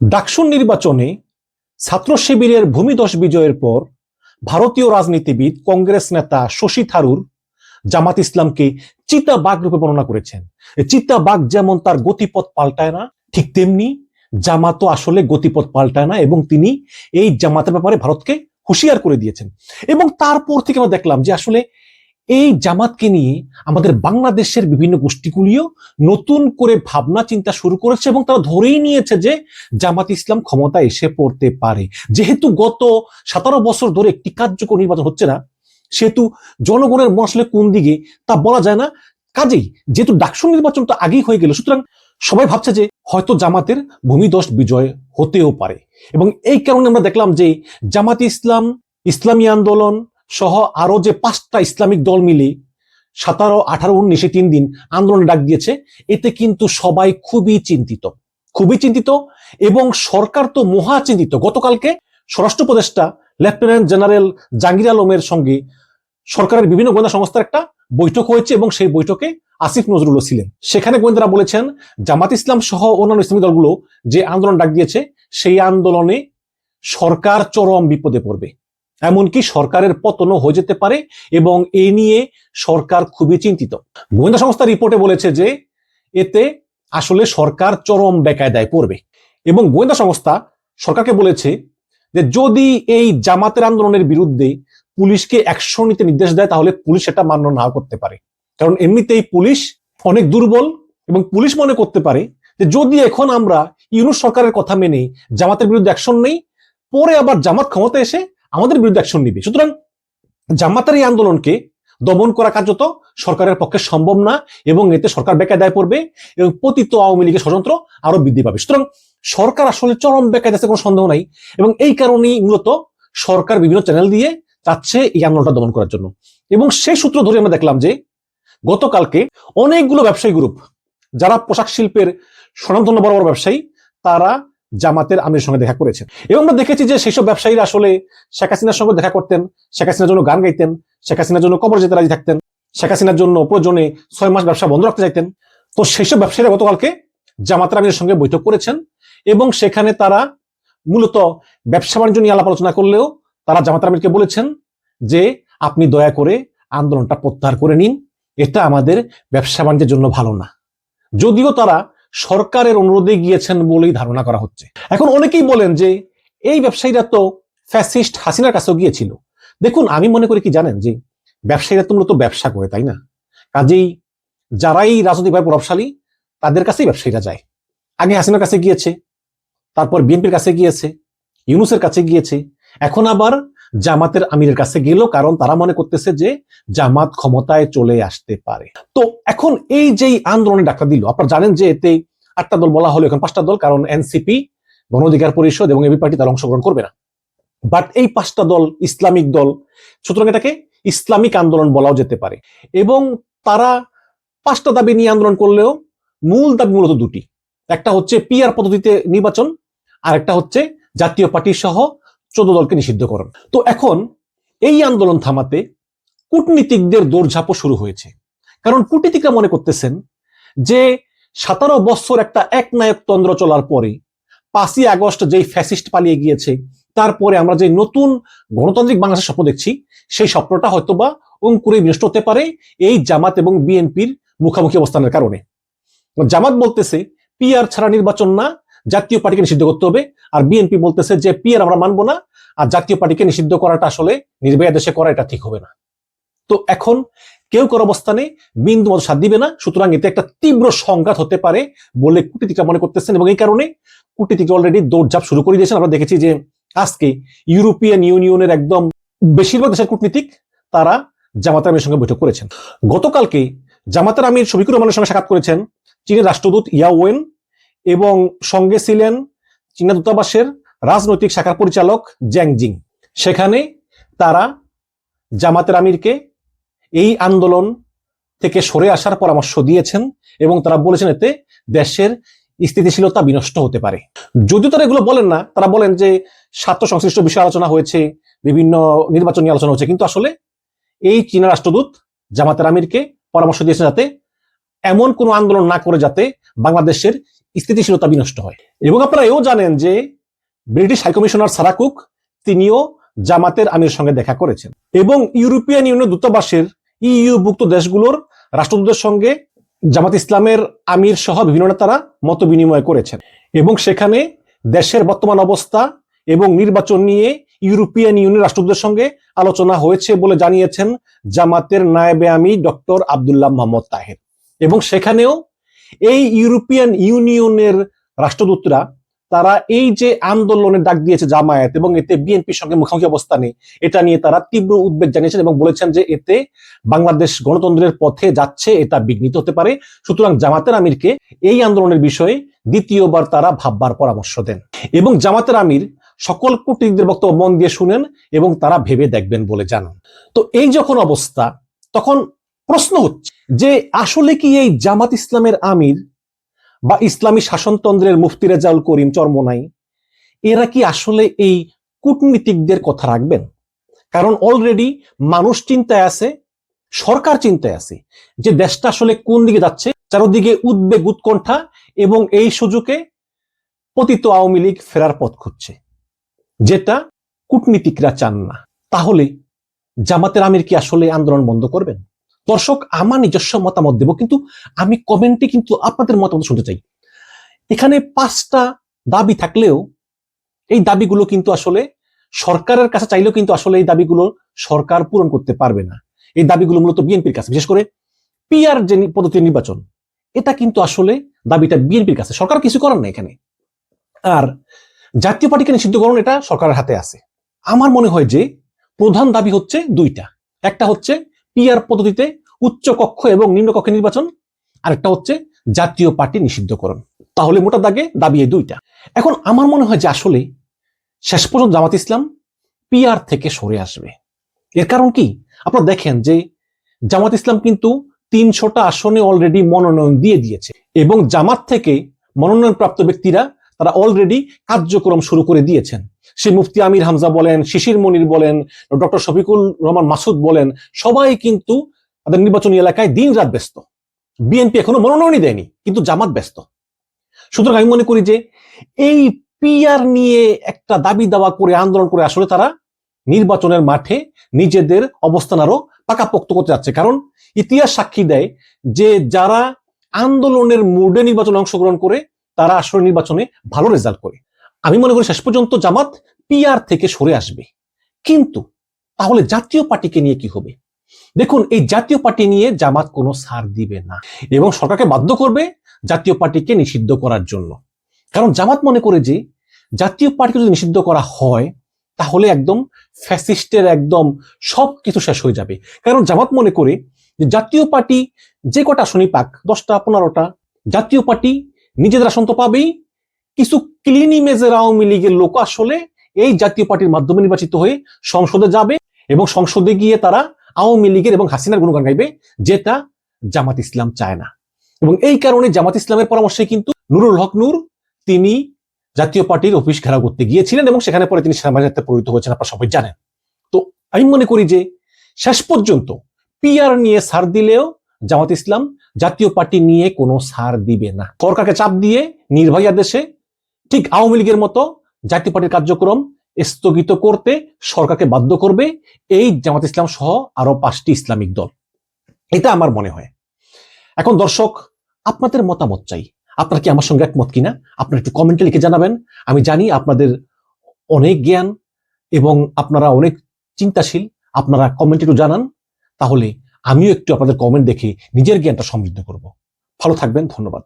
ডাকসুর নির্বাচনে ছাত্র শিবিরের ভূমিদশ বিজয়ের পর ভারতীয় রাজনীতিবিদ কংগ্রেস নেতা শশী থারুর জামাত ইসলামকে চিতাবাঘ রূপে বর্ণনা করেছেন। চিতাবাঘ যেমন তার গতিপথ পাল্টায় না, ঠিক তেমনি জামাতও আসলে গতিপথ পাল্টায় না এবং তিনি এই জামাতের ব্যাপারে ভারতকে হুঁশিয়ার করে দিয়েছেন। এবং তারপর থেকে আমরা দেখলাম যে আসলে এই জামাতকে নিয়ে আমাদের বাংলাদেশের বিভিন্ন গোষ্ঠীগুলিও নতুন করে ভাবনা চিন্তা শুরু করেছে এবং তারা ধরেই নিয়েছে যে জামাত ইসলাম ক্ষমতা এসে পড়তে পারে। যেহেতু গত সতেরো বছর ধরে একটি কার্যকর নির্বাচন হচ্ছে না, সেহেতু জনগণের মশলে কোন দিকে তা বলা যায় না। কাজেই যেহেতু ডাকসু নির্বাচনটা আগেই হয়ে গেল, সুতরাং সবাই ভাবছে যে হয়তো জামাতের ভূমিদশ বিজয় হতেও পারে। এবং এই কারণে আমরা দেখলাম যে জামাত ইসলাম, ইসলামী আন্দোলন সহ আরও যে পাঁচটা ইসলামিক দল মিলে সতেরো, আঠারো, উনিশে তিন দিন আন্দোলন ডাক দিয়েছে, এতে কিন্তু সবাই খুবই চিন্তিত। খুবই চিন্তিত এবং সরকার তো মহা চিন্তিত। গতকালকে স্বরাষ্ট্র উপদেষ্টা, লেফটেন্যান্ট জেনারেল জাহাঙ্গীর আলমের সঙ্গে সরকারের বিভিন্ন গোয়েন্দা সংস্থার একটা বৈঠক হয়েছে এবং সেই বৈঠকে আসিফ নজরুলও ছিলেন। সেখানে গোয়েন্দারা বলেছেন, জামাত ইসলাম সহ অন্যান্য ইসলামী দলগুলো যে আন্দোলন ডাক দিয়েছে, সেই আন্দোলনে সরকার চরম বিপদে পড়বে। এমনকি সরকারের পতনও হয়ে যেতে পারে এবং এ নিয়ে সরকার খুবই চিন্তিত। গোয়েন্দা সংস্থা রিপোর্টে বলেছে যে, এতে আসলে সরকার চরম বেকায়দায় পড়বে এবং গোয়েন্দা সংস্থা সরকারকে বলেছে যে, যদি এই জামাতের আন্দোলনের বিরুদ্ধে পুলিশকে অ্যাকশন নিতে নির্দেশ দেয়, তাহলে পুলিশ এটা মান্য না করতে পারে। কারণ এমনিতেই পুলিশ অনেক দুর্বল এবং পুলিশ মনে করতে পারে যে, যদি এখন আমরা ইউনুস সরকারের কথা মেনে জামাতের বিরুদ্ধে অ্যাকশন নেই, পরে আবার জামাত ক্ষমতা এসে আমাদের বিরুদ্ধে অ্যাকশন নিবে। সুতরাং জামাতের এই আন্দোলনকে দমন করা কার্যত সরকারের পক্ষে সম্ভব না এবং এতে সরকার বেকায়দায় পড়বে এবং পতিত আওয়ামী লীগের ষড়যন্ত্র আরও বৃদ্ধি পাবে। সুতরাং সরকার আসলে চরম বেকায় বেকায়দাতে কোনো সন্দেহ নাই এবং এই কারণেই মূলত সরকার বিভিন্ন চ্যানেল দিয়ে চাচ্ছে এই আন্দোলনটা দমন করার জন্য। এবং সেই সূত্র ধরে আমরা দেখলাম যে গতকালকে অনেকগুলো ব্যবসায়ী গ্রুপ যারা পোশাক শিল্পের স্বনামধন্য বড় বড় ব্যবসায়ী, তারা জামাতের আমির সঙ্গে দেখা করেছেন। এবং আমরা দেখেছি যে সেসব ব্যবসায়ীরা আসলে শেখ হাসিনার সঙ্গে দেখা করতেন, শেখ হাসিনার জন্য গান গাইতেন, শেখ হাসিনার জন্য কবর যেতে রাজি থাকতেন, শেখ হাসিনার জন্য প্রয়োজনে ছয় মাস ব্যবসা বন্ধ রাখতে চাইতেন। তো সেসব ব্যবসায়ীরা গতকালকে জামাতের আমিরের সঙ্গে বৈঠক করেছেন এবং সেখানে তারা মূলত ব্যবসা বাণিজ্য নিয়ে আলাপ আলোচনা করলেও তারা জামাতের আমিরকে বলেছেন যে, আপনি দয়া করে আন্দোলনটা প্রত্যাহার করে নিন। এটা আমাদের ব্যবসা বাণিজ্যের জন্য ভালো না। যদিও তারা সরকারের অনুরোধে গিয়েছেন বলেই ধারণা করা হচ্ছে। এখন অনেকেই বলেন যে এই ব্যবসায়ীরা তো ফ্যাসিস্ট হাসিনার কাছেও গিয়েছিল। দেখুন, আমি মনে করি কি জানেন যে ব্যবসায়ীরা তো মূলত ব্যবসা করে, তাই না? কাজেই যারাই রাজনৈতিকভাবে প্রভাবশালী, তাদের কাছেই ব্যবসায়ীরা যায়। আগে হাসিনার কাছে গিয়েছে, তারপর বিএনপির কাছে গিয়েছে, ইউনুসের কাছে গিয়েছে, এখন আবার জামাতের আমিরের কাছে গেল, কারণ তারা মনে করতেছে যে জামাত ক্ষমতায় চলে আসতে পারে। তো এখন এই যেই আন্দোলনে ডাক্তার দিল, আপনারা জানেন যে এতে আটটা দল বলা হলো, এখন পাঁচটা দল, কারণ এনসিপি, গণ অধিকার পরিষদ এবং এবি পার্টি তারা অংশগ্রহণ করবে না। বাট এই পাঁচটা দল, ইসলামিক দল, সুতরাং এটাকে ইসলামিক আন্দোলন বলাও যেতে পারে। এবং তারা পাঁচটা দাবি নিয়ে আন্দোলন করলেও মূল দাবি মূলত দুটি। একটা হচ্ছে পিআর পদ্ধতিতে নির্বাচন আর একটা হচ্ছে জাতীয় পার্টি সহ চোদ্দ দলকে নিষিদ্ধকরণ তো এখন এই আন্দোলন থামাতে কূটনীতিকদের দৌড়ঝাঁপও শুরু হয়েছে। কারণ কূটনীতিকরা মনে করতেছেন যে সতেরো বছর একটা একনায়কতন্ত্র চলার পরে পাঁচই আগস্ট যেই ফ্যাসিস্ট পালিয়ে গিয়েছে, তারপরে আমরা যে নতুন গণতান্ত্রিক বাংলাদেশের স্বপ্ন দেখছি, সেই স্বপ্নটা হয়তোবা অঙ্কুরে বিনষ্ট হতে পারে এই জামাত এবং বিএনপির মুখামুখি অবস্থানের কারণে। জামাত বলতেছে, পিআর ছাড়া নির্বাচন না জাতীয় পার্টিকে নিষিদ্ধ করতে হবে। আর বিএনপি বলতেছে যে পিআর আমরা মানবো না। আর জাতীয় পার্টিকে নিষিদ্ধ করাটা আসলে নির্বাহী দেশে করা, এটা ঠিক হবে না। তো এখন কেউ কারও অবস্থানে বিন্দু মতো সাথ দিবে না। সুতরাং এতে একটা তীব্র সংঘাত হতে পারে বলে কূটনীতিকরা মনে করতেছেন এবং এই কারণে কূটনীতিক অলরেডি দৌড়ঝাঁপ শুরু করে দিয়েছেন। আমরা দেখেছি যে, আজকে ইউরোপিয়ান ইউনিয়নের একদম বেশিরভাগ দেশের কূটনীতিক তারা জামাতের আমির সঙ্গে বৈঠক করেছেন। গতকালকে জামাতের আমির শফিকুর রহমানের সঙ্গে সাক্ষাৎ করেছেন চীনের রাষ্ট্রদূত ইয়া ওয়েন। এবং সঙ্গে ছিলেন চীনা দূতাবাসের রাজনৈতিক শাখার পরিচালক জ্যাংজিং। সেখানে তারা জামাতের আমিরকে এই আন্দোলন থেকে সরে আসার পরামর্শ দিয়েছেন এবং তারা বলেছেন এতে দেশের স্থিতিশীলতা বিনষ্ট হতে পারে। যদিও তারা এগুলো বলেন না, তারা বলেন যে স্বার্থ সংশ্লিষ্ট বিষয়ে আলোচনা হয়েছে, বিভিন্ন নির্বাচন নিয়ে আলোচনা হয়েছে, কিন্তু আসলে এই চীনা রাষ্ট্রদূত জামাতের আমিরকে পরামর্শ দিয়েছেন যাতে এমন কোনো আন্দোলন না করে যাতে বাংলাদেশের স্থিতিশীলতা বিনষ্ট হয়। এবং আপনারা এও জানেন যে ব্রিটিশ হাইকমিশনার সারাকুক তিনিও জামাতের আমির সঙ্গে দেখা করেছেন। এবং ইউরোপিয়ান ইউনিয়ন দূতাবাসের ইইউ ভুক্ত দেশগুলোর রাষ্ট্রদূতের সঙ্গে জামাত ইসলামের আমির সহ বিভিন্ন নেতারা মত বিনিময় করেছেন। এবং সেখানে দেশের বর্তমান অবস্থা এবং নির্বাচন নিয়ে ইউরোপিয়ান ইউনিয়ন রাষ্ট্রদূতের সঙ্গে আলোচনা হয়েছে বলে জানিয়েছেন জামাতের নায়েবে আমি ডক্টর আবদুল্লাহ মোহাম্মদ তাহের। এবং সেখানেও এই ইউরোপিয়ান ইউনিয়নের রাষ্ট্রদূতরা, তারা এই যে আন্দোলনের ডাক দিয়েছে জামায়াত এবং এতে বিএনপির সঙ্গে মুখোমুখি অবস্থানে এটা নিয়ে তারা তীব্র উদ্বেগ জানিয়েছেন এবং বলেছেন যে এতে বাংলাদেশ গণতন্ত্রের পথে যাচ্ছে, এটা বিঘ্নিত হতে পারে। সুতরাং জামাতের আমিরকে এই আন্দোলনের বিষয়ে দ্বিতীয়বার তারা ভাববার পরামর্শ দেন এবং জামাতের আমির সকল কূটনীতিকদের বক্তব্য মন দিয়ে শুনেন এবং তারা ভেবে দেখবেন বলে জানান। তো এই যখন অবস্থা, তখন প্রশ্ন হচ্ছে যে আসলে কি এই জামাত ইসলামের আমির বা ইসলামী শাসনতন্ত্রের মুফতি রেজাউল করিম চরমনাই এরা কি আসলে এই কূটনীতিকদের কথা রাখবেন? কারণ অলরেডি মানুষ চিন্তায় আছে, সরকার চিন্তায় আছে যে দেশটা আসলে কোন দিকে যাচ্ছে? চারোদিকে উদ্বেগ, উৎকণ্ঠা এবং এই সুযোগে পতিত আওয়ামী লীগ ফেরার পথ খুঁজছে। যেটা কূটনীতিকরা চান না। তাহলে জামাতের আমির কি আসলে আন্দোলন বন্ধ করবেন? দর্শক, আমার নিজস্ব মতামত দেব, কিন্তু আমি কমেন্টে কিন্তু আপনাদের মতামত শুনতে চাই। এখানে পাঁচটা দাবি থাকলেও এই দাবিগুলো কিন্তু আসলে সরকারের কাছে চাইলেও কিন্তু আসলে এই দাবিগুলো সরকার পূরণ করতে পারবে না। এই দাবিগুলো মূলত বিএনপির কাছে, বিশেষ করে পিআর যে পদ্ধতির নির্বাচন, এটা কিন্তু আসলে দাবিটা বিএনপির কাছে, সরকার কিছু করার না এখানে। আর জাতীয় পার্টিকে নিষিদ্ধকরণ এটা সরকারের হাতে আছে। আমার মনে হয় যে প্রধান দাবি হচ্ছে দুইটা। একটা হচ্ছে পিআর পদ্ধতিতে উচ্চ কক্ষ এবং নিম্ন কক্ষে নির্বাচন। আরেকটা হচ্ছে জাতীয় পার্টি নিষিদ্ধকরণ। তাহলে মোটা দাগে দাবি এই দুইটা। এখন আমার মনে হয় যে আসলে শেষ পর্যন্ত জামাত ইসলাম পিআর থেকে সরে আসবে। এর কারণ কি? আপনারা দেখেন যে জামাত ইসলাম কিন্তু তিনশোটা আসনে অলরেডি মনোনয়ন দিয়ে দিয়েছে এবং জামাত থেকে মনোনয়ন প্রাপ্ত ব্যক্তিরা তারা অলরেডি কার্যক্রম শুরু করে দিয়েছেন। সে মুফতি আমির হামজা বলেন, শিশির মনির বলেন, ডক্টর শফিকুল রহমান মাসুদ বলেন, সবাই কিন্তু তাদের নির্বাচনী এলাকায় দিন রাত ব্যস্ত। বিএনপি এখনও মনোনয়নই দেয়নি, কিন্তু জামাত ব্যস্ত। সুতরাং আমি মনে করি যে এই পিআর নিয়ে একটা দাবি দাওয়া করে, আন্দোলন করে আসলে তারা নির্বাচনের মাঠে নিজেদের অবস্থান আরও পাকাপোক্ত করতে যাচ্ছে। কারণ ইতিহাস সাক্ষী দেয় যে যারা আন্দোলনের মুডে নির্বাচনে অংশগ্রহণ করে, তারা আসলে নির্বাচনে ভালো রেজাল্ট করে। আমি মনে করি শেষ পর্যন্ত জামাত পিআর থেকে সরে আসবে। কিন্তু তাহলে জাতীয় পার্টিকে নিয়ে কি হবে? দেখুন, এই জাতীয় পার্টি নিয়ে জামাত কোনো সার দিবে না এবং সরকারকে বাধ্য করবে জাতীয় পার্টিকে নিষিদ্ধ করার জন্য। কারণ জামাত মনে করে যে, জাতীয় পার্টিকে যদি নিষিদ্ধ করা হয়, তাহলে একদম ফ্যাসিস্টের একদম সব কিছু শেষ হয়ে যাবে। কারণ জামাত মনে করে যে, জাতীয় পার্টি যে কটা আসনই পাক, দশটা, পনেরোটা, জাতীয় পার্টি নিজেদের আসন তো পাবেই কিছু ক্লিন ইমেজের আওয়ামী লীগের লোক আসলে এই জাতীয় পার্টির মাধ্যমে নির্বাচিত হয়ে সংসদে যাবে এবং সংসদে গিয়ে তারা আওয়ামী লীগের এবং হাসিনার গুণগান গাইবে, যেটা জামাত ইসলাম চায় না। এবং এই কারণে জামাত ইসলামের পরামর্শে কিন্তু নুরুল হক নূর তিনি জাতীয় পার্টির অফিস ঘেরাও করতে গিয়েছিলেন এবং সেখানে পরে তিনি সেনাবাহিনীতে পরিণত হয়েছেন, আপনারা সবাই জানেন। তো আমি মনে করি যে শেষ পর্যন্ত পিআর নিয়ে সার দিলেও জামাত ইসলাম জাতীয় পার্টি নিয়ে কোনো সার দিবে না। সরকারকে চাপ দিয়ে নির্ভয়া দেশে ঠিক আওয়ামী লীগের মতো জাতীয় পার্টির কার্যক্রম স্থগিত করতে সরকারকে বাধ্য করবে এই জামাত ইসলাম সহ আরও পাঁচটি ইসলামিক দল। এটা আমার মনে হয়। এখন দর্শক, আপনাদের মতামত চাই। আপনার কি আমার সঙ্গে একমত কিনা? আপনারা একটু কমেন্টে লিখে জানাবেন। আমি জানি আপনাদের অনেক জ্ঞান এবং আপনারা অনেক চিন্তাশীল। আপনারা কমেন্টে একটু জানান। তাহলে আমিও একটু আপনাদের কমেন্ট দেখে নিজের জ্ঞানটা সমৃদ্ধ করব। ভালো থাকবেন, ধন্যবাদ।